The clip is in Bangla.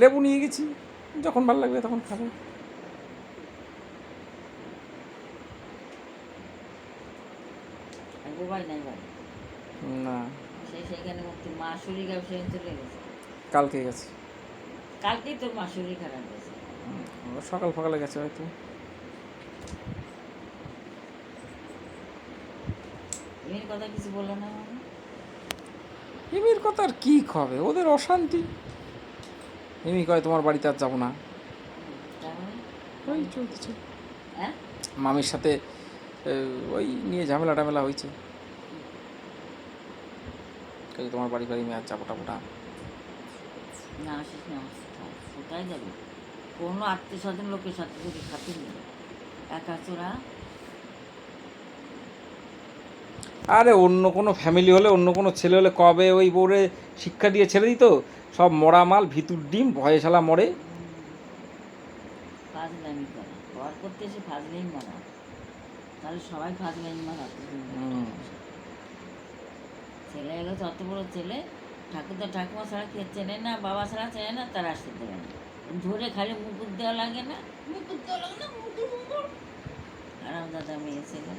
লেবু নিয়ে গেছি যখন ভালো লাগবে তখন খাব। না। সে সেখানে তোর মা শরীর খারাপ সেখানে চলে গেছে। কালকে গেছে। কালকেই তোর মা শরীর খারাপ গেছে সকাল সকালে গেছে হয়তো। এমনি কথা কিছু বলল না এমির কথা আর কী খাবে? ওদের অশান্তি। এমি কয় তোমার বাড়িতে আর যাব না। ওই চলতেছে। হ্যাঁ? মামির সাথে ওই নিয়ে ঝামেলা টামেলা হয়েছে তোমার বাড়ি বাড়ি মেয়ে আর যাব টাবো না। না আসিস না থাক, কোথায় যাবি? কোনো আত্মীয় স্বজন লোকের সাথে যদি খাতে নেই একা চোরা আরে অন্য কোনো ফ্যামিলি হলে অন্য কোনো ছেলে হলে কবে ওই বোরে শিক্ষা দিয়ে ছেড়ে দিত? সব মরা মাল ভিতুর ডিম ভয়ে শালা মরে। ছেলে অত বড় ছেলে ঠাকুর তো ঠাকুমা ছাড়া কে চেনে না বাবা ছাড়া চেনে না তারা আসতে দেবে না। ধরে খালি মুকুট দেওয়া লাগে না। মুকুট দেওয়া লাগে না মুকুট মুকুট আরাম দাদা মেয়ে ছেলে।